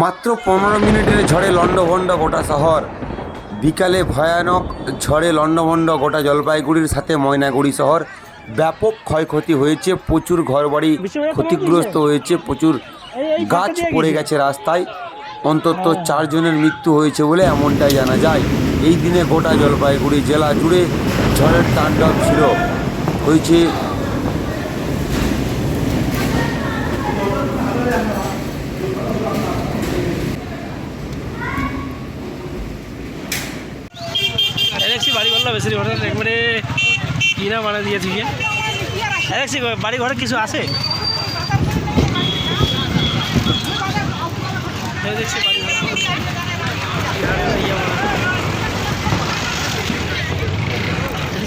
মাত্র পনেরো মিনিটের ঝড়ে লণ্ডভণ্ড গোটা শহর। বিকালে ভয়ানক ঝড়ে লণ্ডভণ্ড গোটা জলপাইগুড়ির সাথে ময়নাগুড়ি শহর। ব্যাপক ক্ষয়ক্ষতি হয়েছে প্রচুর ঘরবাড়ি ক্ষতিগ্রস্ত হয়েছে প্রচুর গাছ পড়ে গেছে। রাস্তায়। অন্তত চারজনের মৃত্যু হয়েছে বলে এমনটাই জানা যায়। এই দিনে গোটা জলপাইগুড়ি জেলা জুড়ে ঝড়ের তাণ্ডব ছিল। হয়েছে না, বেশি ঘরের একবারে কিনা বানা দিয়েছি। গিয়ে অ্যালেক্সি বাড়ি ঘরে কিছু আছে? দেখছি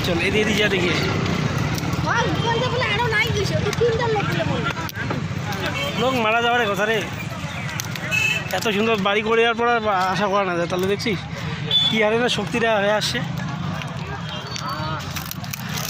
চল এদিকে এদিকে যা দেখি। লোক মারা যাওয়ার কথা রে। এত সুন্দর বাড়ি করে যাওয়ার পর আশা করা না যায়। তাহলে দেখছিস, কি হারে না শক্তিটা হয়ে আসছে।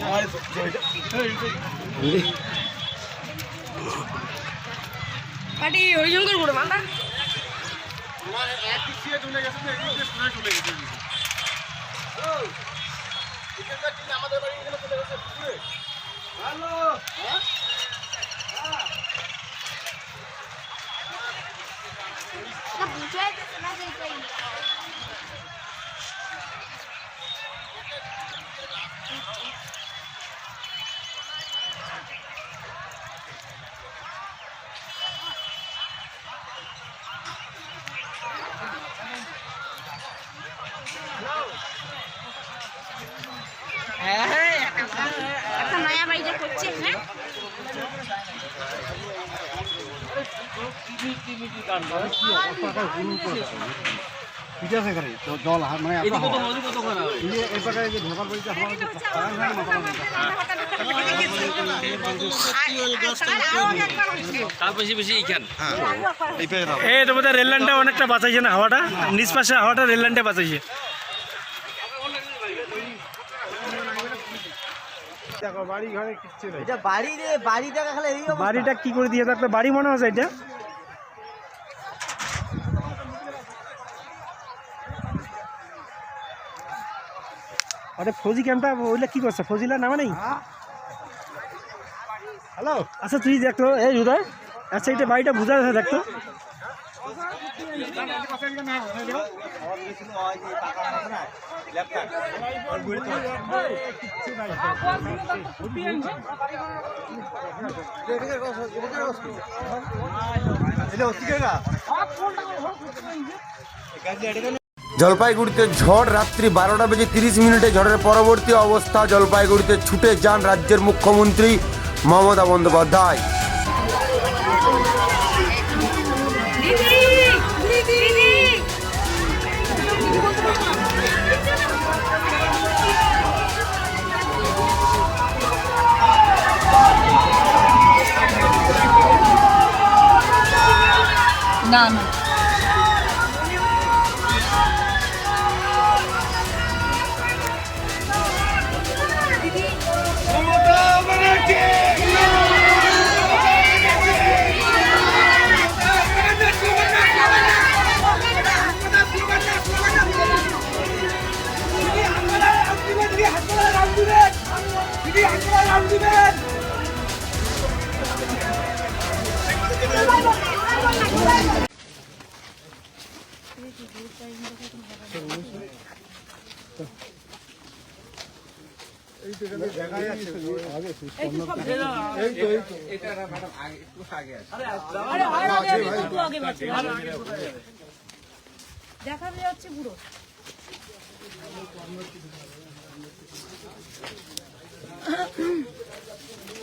বিয়ের বেশি ভিড় লাগছে বারে কিনতে পারে সব জায়গাতে ভিড় আছে লাগাই দিয়ে লাইনের তার ফার সব একেবারে বাড়ি ঘর পাটি হরিশঙ্কর করে মান্দা না বুঝাই না সেটাই একটা নয়া বাড়িটা করছে হ্যাঁ? ঠিক আছে করে জল মানে এত যে এই পাকায় যে ঢোকার বাড়িতে হাওয়া হচ্ছে, পাকায় না মাথা মাথা। এই পেয়ে দাও। এই তোমাদের রেল লাইনটা অনেকটা বাঁচাইছে না হাওয়াটা? নিচ পাশে হাওয়াটা রেল লাইনটা বাঁচাইছে। দেখো বাড়ি ঘরে কিচ্ছু নেই। এটা বাড়ি রে বাড়িটা খালি এই অবস্থা। বাড়িটা কি করে দিয়ে থাকলে বাড়ি মনে হচ্ছে এটা? আরে ফৌজি ক্যাম্পটা ওইটা কি করছে? ফৌজিলা নামে নেই? হ্যালো আচ্ছা তুই দেখতো এই হৃদয় আচ্ছা এটা বাড়িটা বুঝা যাচ্ছে দেখতো। জলপাইগুড়িতে ঝড় রাত্রি বারোটা বেজে তিরিশ মিনিটে ঝড়ের পরবর্তী অবস্থা। জলপাইগুড়িতে ছুটে যান রাজ্যের মুখ্যমন্ত্রী মমতা বন্দ্যোপাধ্যায়। না না দেখা যাচ্ছে পুরো মানে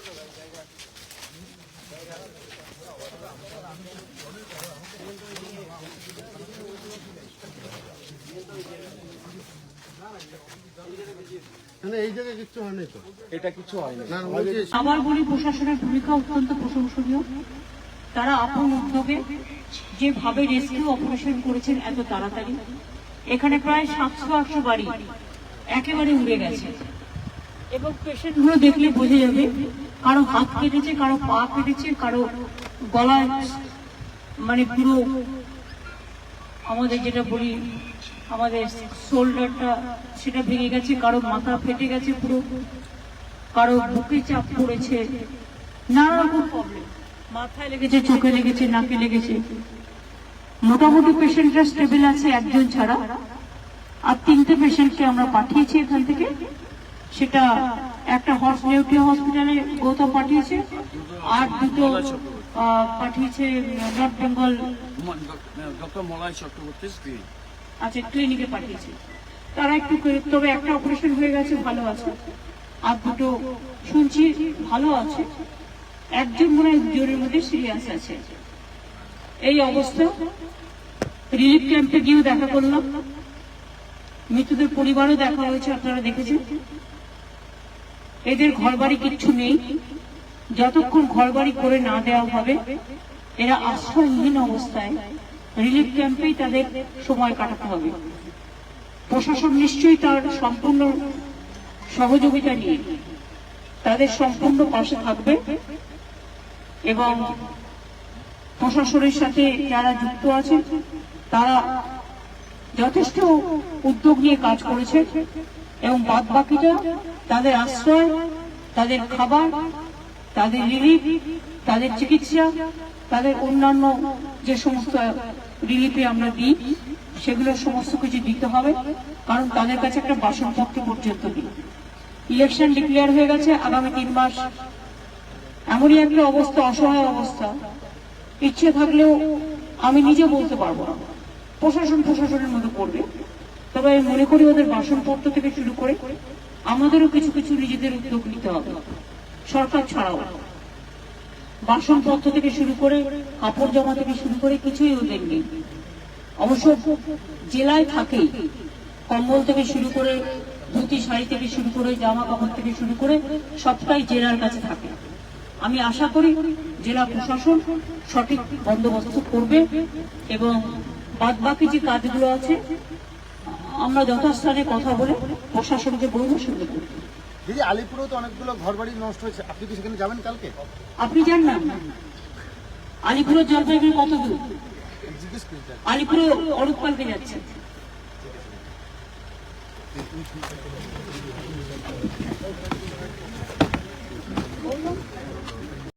এই জায়গায় কিচ্ছু হয়নি তো এটা কিছু হয়নি না বলছি আবার বলি প্রশাসনের ভূমিকা অত্যন্ত প্রশংসনীয়। তারা আপন উদ্যোগে যেভাবে রেস্কিউ অপারেশন করেছেন এত তাড়াতাড়ি এখানে প্রায় সাতশো আটশো বাড়ি একেবারে উড়ে গেছে। এবং পেশেন্টগুলো দেখলে বোঝা যাবে কারও হাত কেটেছে কারও পা কেটেছে কারও গলায় মানে পুরো আমাদের যেটা বলি আমাদের শোল্ডারটা সেটা ভেঙে গেছে, কারও মাথা ফেটে গেছে পুরো, কারও বুকে চাপ পড়েছে, নানা রকম প্রবলেম মাথায় লেগেছে, চোখে লেগেছে, নাকে লেগেছে। মোটামুটি পেশেন্টরা স্টেবল আছে একজন ছাড়া। আর তিনটে পেশেন্টকে আমরা পাঠিয়েছি এখান থেকে। সেটা একটা হর্স নিউট্রিয়া হসপিটালে গৌতম পাঠিয়েছে, আর দুটো পাঠিয়েছে north Bengal doctor Malay Chakraborty screen আচ্ছা ক্লিনিকে পাঠিয়েছে। তারা একটু তবে একটা অপারেশন হয়ে গেছে, ভালো আছে। আর দুটো শুনছি ভালো আছে। একজন মনে হয় জোরের মধ্যে সিরিয়াস আছে। এই অবস্থা। রিলিফ ক্যাম্পে গিয়েও দেখা করলাম। মৃতদের পরিবারও দেখা হয়েছে, আপনারা দেখেছেন। এদের ঘর বাড়ি কিচ্ছু নেই। যতক্ষণ ঘর বাড়ি করে না দেওয়া হবে, এরা আশ্রয়হীন অবস্থায়। রিলিফ ক্যাম্পেই তাদের সময় কাটাতে হবে। প্রশাসন নিশ্চয়ই তার সম্পূর্ণ সহযোগিতা নিয়ে তাদের সম্পূর্ণ পাশে থাকবে এবং প্রশাসনের সাথে যারা যুক্ত আছে, তারা যথেষ্ট উদ্যোগ নিয়ে কাজ করেছে এবং বাদ বাকিটা তাদের আশ্রয়, তাদের খাবার, তাদের রিলিফ তাদের চিকিৎসা তাদের অন্যান্য যে সমস্ত রিলিফে আমরা দিই, সেগুলো সমস্ত কিছু দিতে হবে, কারণ তাদের কাছে একটা বাসনপত্র পর্যন্ত নেই। ইলেকশন ডিক্লেয়ার হয়ে গেছে, আগামী তিন মাস। এমনই একটা অবস্থা, অসহায় অবস্থা। ইচ্ছে থাকলেও আমি নিজে বলতে পারব না। প্রশাসন প্রশাসনের মতো করবে। তবে আমি মনে করি ওদের বাসনপত্র থেকে শুরু করে আমাদেরও কিছু কিছু নিজেদের উদ্যোগ নিতে হবে। সরকার ছাড়াও। বাসনপত্র থেকে শুরু করে কাপড় জামা থেকে শুরু করে কিছুই ওদের নেই অবশ্য জেলায় থাকেই কম্বল থেকে শুরু করে, ধুতি, শাড়ি থেকে শুরু করে জামা কাপড় থেকে শুরু করে সবটাই জেলার কাছে থাকে আমি আশা করি জেলা প্রশাসন সঠিক বন্দোবস্ত করবে এবং বাদ বাকি যে কাজগুলো আছে, আমরা যথাস্থানে কথা বলে প্রশাসনকে বলব শুনতে করব। দিদি আলিপুরেও তো অনেকগুলো ঘরবাড়ি নষ্ট হয়েছে। আপনি কি সেখানে যাবেন কালকে? আপনি যান না। আলিপুরের জলপাইগুড়ি কত দূর? আলিপুরে অরূপ পালকে যাচ্ছে।